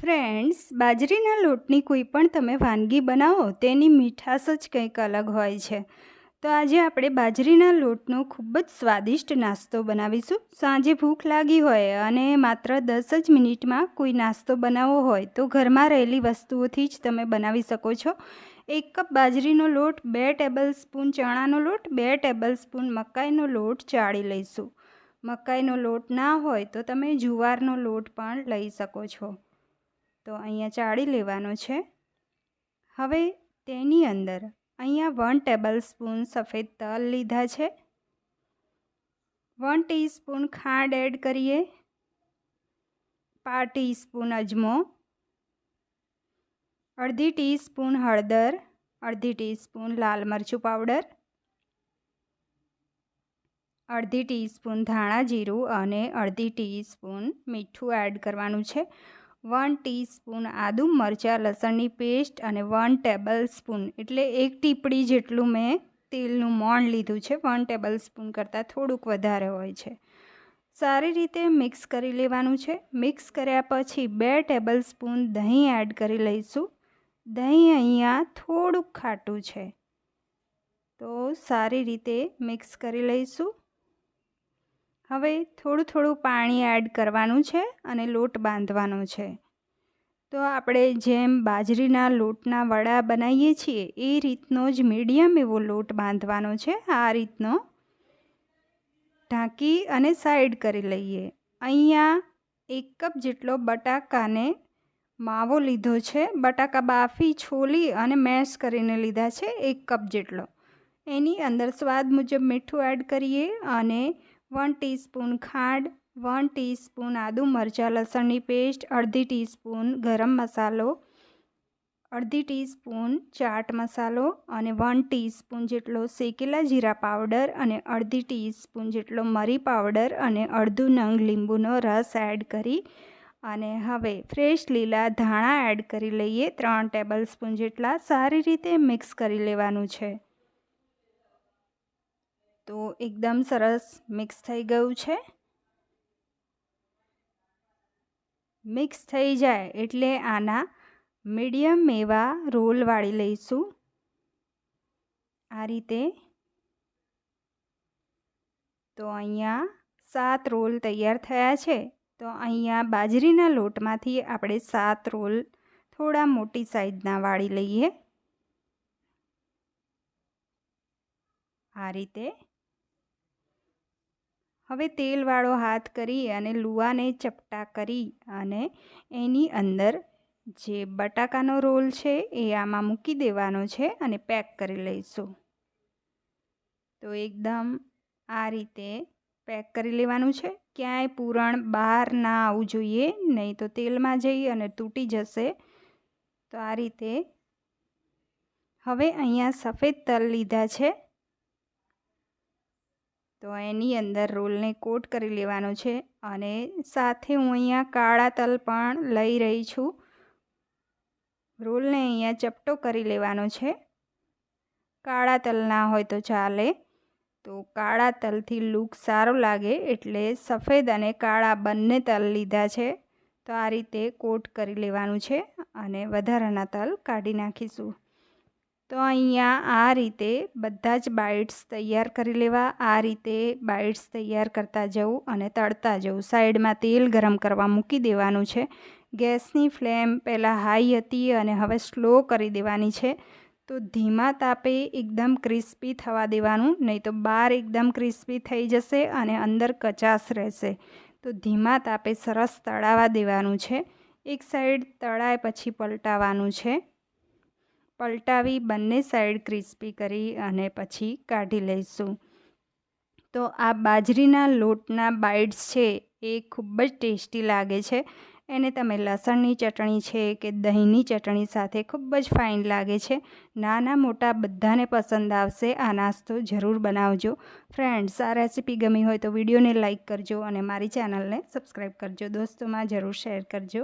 Friends, બાજરીના લોટની કોઈ પણ તમે વાનગી બનાવો, તેની મીઠાશ જ કંઈક અલગ હોય છે. તો આજે આપણે બાજરીના લોટનો ખૂબ જ સ્વાદિષ્ટ નાસ્તો બનાવીશું. સાંજે ભૂખ લાગી હોય અને માત્ર દસ જ મિનિટમાં કોઈ નાસ્તો બનાવવો હોય, તો ઘરમાં રહેલી વસ્તુઓથી જ તમે બનાવી શકો છો. એક કપ બાજરીનો લોટ, બે ટેબલ સ્પૂન ચણાનો લોટ, બે ટેબલ સ્પૂન મકાઈનો લોટ ચાળી લઈશું. મકાઈનો લોટ ના હોય તો તમે જુવારનો લોટ પણ લઈ શકો છો. તો અહીંયા ચાળી લેવાનો છે. હવે તેની અંદર અહીંયા વન ટેબલ સ્પૂન સફેદ તલ લીધા છે. વન ટીસ્પૂન ખાંડ એડ કરીએ. પાંચ ટીસ્પૂન અજમો. અડધી ટીસ્પૂન હળદર. અડધી ટીસ્પૂન લાલ મરચું પાવડર અડધી ટીસ્પૂન ધાણા જીરું અને અડધી ટીસ્પૂન મીઠું એડ કરવાનું છે. વન ટીસ્પૂન આદુ મરચાં, લસણની પેસ્ટ અને વન ટેબલ સ્પૂન. એટલે એક ટીપડી જેટલું મેં તેલનું મોણ લીધું છે. વન ટેબલ સ્પૂન કરતાં થોડુંક વધારે હોય છે. સારી રીતે મિક્સ કરી લેવાનું છે. મિક્સ કર્યા પછી બે ટેબલ સ્પૂન દહીં એડ કરી લઈશું. દહીં અહીંયા થોડુંક ખાટું છે. તો સારી રીતે મિક્સ કરી લઈશું. હવે થોડું થોડું પાણી એડ કરવાનું છે અને લોટ બાંધવાનો છે. તો આપણે જેમ બાજરીના લોટના વડા બનાવીએ છીએ, એ રીતનો જ મીડિયમ એવો લોટ બાંધવાનો છે, આ રીતનો. ઢાંકી અને સાઈડ કરી લઈએ. અહીંયા એક કપ જેટલો બટાકાને માવો લીધો છે. બટાકા બાફી, છોલી અને મેશ કરીને લીધા છે, એક કપ જેટલો. એની અંદર સ્વાદ મુજબ મીઠું એડ કરીએ અને વન ટીસ્પૂન ખાંડ, વન ટીસ્પૂન આદુ મરચાં, લસણની પેસ્ટ, અડધી ટીસ્પૂન ગરમ મસાલો, અડધી ટીસ્પૂન ચાટ મસાલો અને વન ટીસ્પૂન જેટલો શેકેલા જીરા પાવડર અને અડધી ટીસ્પૂન જેટલો મરી પાવડર અને અડધું નંગ લીંબુનો રસ એડ કરી અને હવે ફ્રેશ લીલા ધાણા એડ કરી લઈએ. ત્રણ ટેબલ સ્પૂન જેટલા સારી રીતે મિક્સ કરી લેવાનું છે. તો એકદમ સરસ મિક્સ થઈ ગયું છે. મિક્સ થઈ જાય એટલે આના મીડિયમ એવા રોલ વાળી લઈશું. આ રીતે. તો અહીંયા સાત રોલ તૈયાર થયા છે. તો અહીંયા બાજરીના લોટમાંથી આપણે સાત રોલ થોડા મોટી સાઈઝના વાળી લઈએ. આ રીતે. હવે તેલવાળો હાથ કરી અને લુવાને ચપટા કરી અને એની અંદર જે બટાકાનો રોલ છે એ આમાં મૂકી દેવાનો છે અને પેક કરી લઈશું. તો એકદમ આ રીતે પેક કરી લેવાનું છે. ક્યાંય પૂરણ બહાર ના આવવું જોઈએ, નહીં તો તેલમાં જઈ અને તૂટી જશે. તો આ રીતે હવે અહીંયા સફેદ તલ લીધા છે. તો એની અંદર રોલને કોટ કરી લેવાનો છે અને સાથે હું અહીંયા કાળા તલ પણ લઈ રહી છું. રોલને અહીંયા ચપટો કરી લેવાનો છે. કાળા તલ ના હોય તો ચાલે. તો કાળા તલથી લુક સારો લાગે એટલે સફેદ અને કાળા બંને તલ લીધા છે. તો આ રીતે કોટ કરી લેવાનું છે અને વધારાના તલ કાઢી નાખીશું. તો અહીંયા આ રીતે બધા જ બાઇટ્સ તૈયાર કરી લેવા, આ રીતે બાઇટ્સ તૈયાર કરતા જવું અને તળતા જવું. સાઈડમાં તેલ ગરમ કરવા મૂકી દેવાનું છે. ગેસની ફ્લેમ પહેલાં હાઈ હતી અને હવે સ્લો કરી દેવાની છે. તો ધીમા તાપે એકદમ ક્રિસ્પી થવા દેવાનું, નહીં તો બહાર એકદમ ક્રિસ્પી થઈ જશે અને અંદર કચાશ રહેશે. તો ધીમા તાપે સરસ તળાવા દેવાનું છે. એક સાઈડ તળાય પછી પલટાવવાનું છે. પલટાવી બંને સાઈડ ક્રિસ્પી કરી અને પછી કાઢી લઈશું. તો આ બાજરીના લોટના બાઇટ્સ છે એ ખૂબ જ ટેસ્ટી લાગે છે. એને તમે લસણની ચટણી છે કે દહીંની ચટણી સાથે ખૂબ જ ફાઇન લાગે છે. નાના મોટા બધાને પસંદ આવશે. આ નાસ્તો જરૂર બનાવજો. ફ્રેન્ડ્સ, આ રેસીપી ગમી હોય તો વિડીયોને લાઇક કરજો અને મારી ચેનલને સબસ્ક્રાઈબ કરજો. દોસ્તોમાં જરૂર શેર કરજો.